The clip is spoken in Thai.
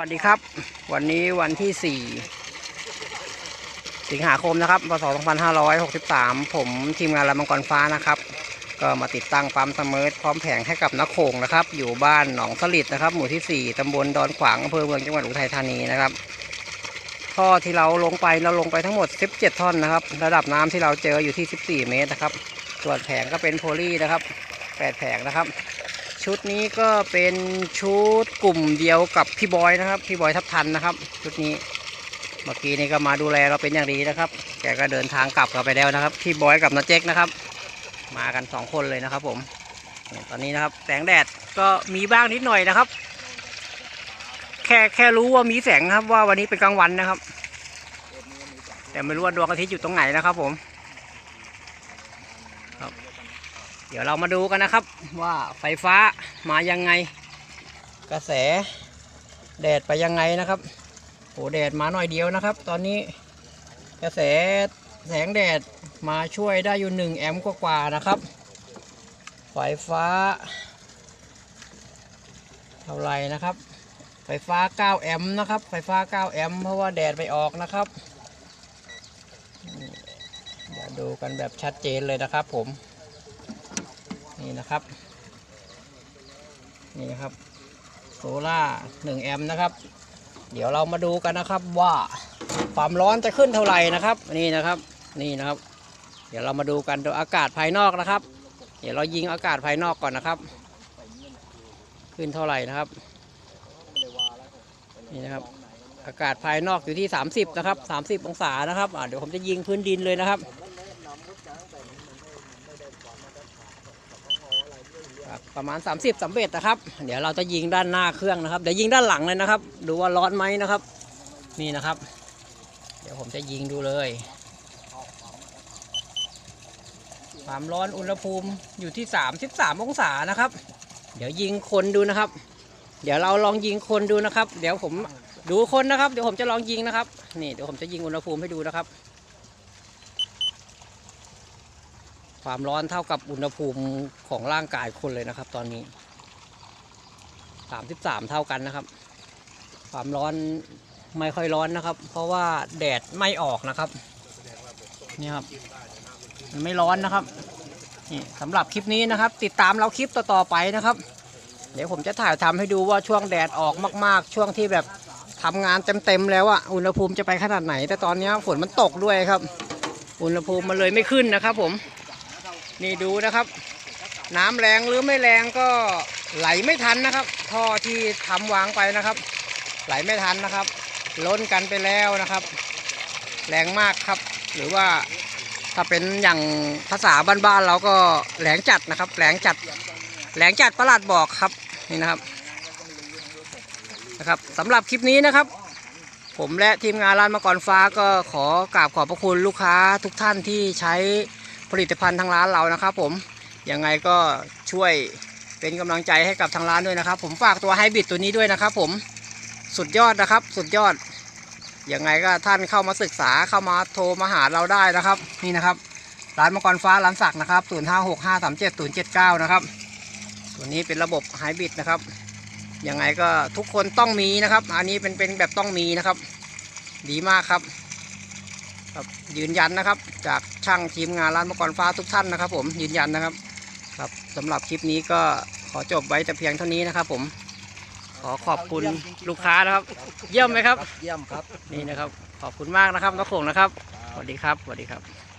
วัสดีครับ วันนี้วันที่ 4 สิงหาคมนะครับพศ2563 ผมทีมงานลำมังกรฟ้านะครับ ก็มาติดตั้งปั๊มสมิร์พร้อมแผงให้กับนักโขงนะครับ อยู่บ้านหนองสลิดนะครับ หมู่ที่ 4 ตำบลดอนขวางอำเภอเมืองจังหวัดอุทัยธานีนะครับท่อที่เราลงไปเราลงไปทั้งหมด 17 ท่อนนะครับ ระดับน้ำที่เราเจออยู่ที่ 14 เมตรนะครับ ส่วนแผงก็เป็นโพลีนะครับ 8 แผงนะครับ ชุดนี้ก็เป็นชุดกลุ่มเดียวกับพี่บอยนะครับ พี่บอยทับทันนะครับ ชุดนี้เมื่อกี้นี่ก็มาดูแลเราเป็นอย่างดีนะครับ แกก็เดินทางกลับกันไปแล้วนะครับ พี่บอยกับน้าเจ๊กนะครับ มากันสองคนเลยนะครับ ผมตอนนี้นะครับแสงแดดก็มีบ้างนิดหน่อยนะครับ แค่แค่รู้ว่ามีแสงครับว่าวันนี้เป็นกลางวันนะครับ แต่ไม่รู้ว่าดวงอาทิตย์อยู่ตรงไหนนะครับ ผม เดี๋ยวเรามาดูกันนะครับว่าไฟฟ้ามายังไง กระแสแดดไปยังไงนะครับโหแดดมาหน่อยเดียวนะครับ ตอนนี้กระแสแสงแดดมาช่วยได้อยู่1แอมป์กว่าๆนะครับ ไฟฟ้า เท่าไหร่นะครับ ไฟฟ้า 9 แอมป์นะครับ ไฟฟ้า 9 แอมป์เพราะว่าแดดไปออกนะครับเดี๋ยวดูกันแบบชัดเจนเลยนะครับผม นี่นะครับ นี่ครับโซล่าหนึ่งแอมป์นะครับ เดี๋ยวเรามาดูกันนะครับว่าความร้อนจะขึ้นเท่าไหร่นะครับ นี่นะครับนี่นะครับ เดี๋ยวเรามาดูกันโดยอากาศภายนอกนะครับ เดี๋ยวเรายิงอากาศภายนอกก่อนนะครับ ขึ้นเท่าไหร่นะครับนี่นะครับ อากาศภายนอกอยู่ที่ 30 นะครับ 30 องศานะครับเดี๋ยวผมจะยิงพื้นดินเลยนะครับ ครับ ประมาณ 30 3เบ็ดนะครับ เดี๋ยวเราจะยิงด้านหน้าเครื่องนะครับ เดี๋ยวยิงด้านหลังเลยนะครับ ดูว่าร้อนไหมนะครับ นี่นะครับ เดี๋ยวผมจะยิงดูเลย ความร้อนอุณหภูมิอยู่ที่ 33 องศานะครับ เดี๋ยวยิงคนดูนะครับ เดี๋ยวเราลองยิงคนดูนะครับ เดี๋ยวผมดูคนนะครับ เดี๋ยวผมจะลองยิงนะครับ นี่เดี๋ยวผมจะยิงอุณหภูมิให้ดูนะครับ ความร้อนเท่ากับอุณหภูมิของร่างกายคนเลยนะครับ ตอนนี้สามสิบสามเท่ากันนะครับ ความร้อนไม่ค่อยร้อนนะครับ เพราะว่าแดดไม่ออกนะครับ นี่ครับมันไม่ร้อนนะครับนี่สำหรับคลิปนี้นะครับ ติดตามเราคลิปต่อๆไปนะครับ เดี๋ยวผมจะถ่ายทำให้ดูว่าช่วงแดดออกมาก ๆ ช่วงที่แบบทำงานเต็มๆแล้วอะอุณหภูมิจะไปขนาดไหน แต่ตอนนี้ฝนมันตกด้วยครับ อุณหภูมิมันเลยไม่ขึ้นนะครับผม นี่ดูนะครับ น้ำแรงหรือไม่แรงก็ไหลไม่ทันนะครับ ท่อที่ทำวางไปนะครับ ไหลไม่ทันนะครับ ล้นกันไปแล้วนะครับ แรงมากครับ หรือว่าถ้าเป็นอย่างภาษาบ้านๆเราก็แหลงจัดนะครับแหลงจัดแหลงจัดประหลัดบอกครับนี่นะครับนะครับสำหรับคลิปนี้นะครับ ผมและทีมงานร้านมังกรฟ้าก็ขอกราบขอบพระคุณลูกค้าทุกท่านที่ใช้ ผลิตภัณฑ์ทางร้านเรานะครับ ผมยังไงก็ช่วยเป็นกำลังใจให้กับทางร้านด้วยนะครับ ผมฝากตัวไฮบริดตัวนี้ด้วยนะครับ ผมสุดยอดนะครับ สุดยอดยังไงก็ท่านเข้ามาศึกษาเข้ามาโทรมาหาเราได้นะครับ นี่นะครับ ร้านมังกรฟ้าร้านสักนะครับ0 5 6 5 3 7 0 7 9นะครับตัวนี้เป็นระบบไฮบริดนะครับยังไงก็ทุกคนต้องมีนะครับ อันนี้เป็นเป็นแบบต้องมีนะครับ ดีมากครับ ครับยืนยันนะครับ จากช่างทีมงานร้านมังกรฟ้าทุกท่านนะครับ ผมยืนยันนะครับ ครับสำหรับคลิปนี้ก็ขอจบไว้แต่เพียงเท่านี้นะครับ ผม ขอขอบคุณลูกค้านะครับ เยี่ยมไหมครับ เยี่ยมครับ นี่นะครับ ขอบคุณมากนะครับน้องโขงนะครับสวัสดีครับสวัสดีครับ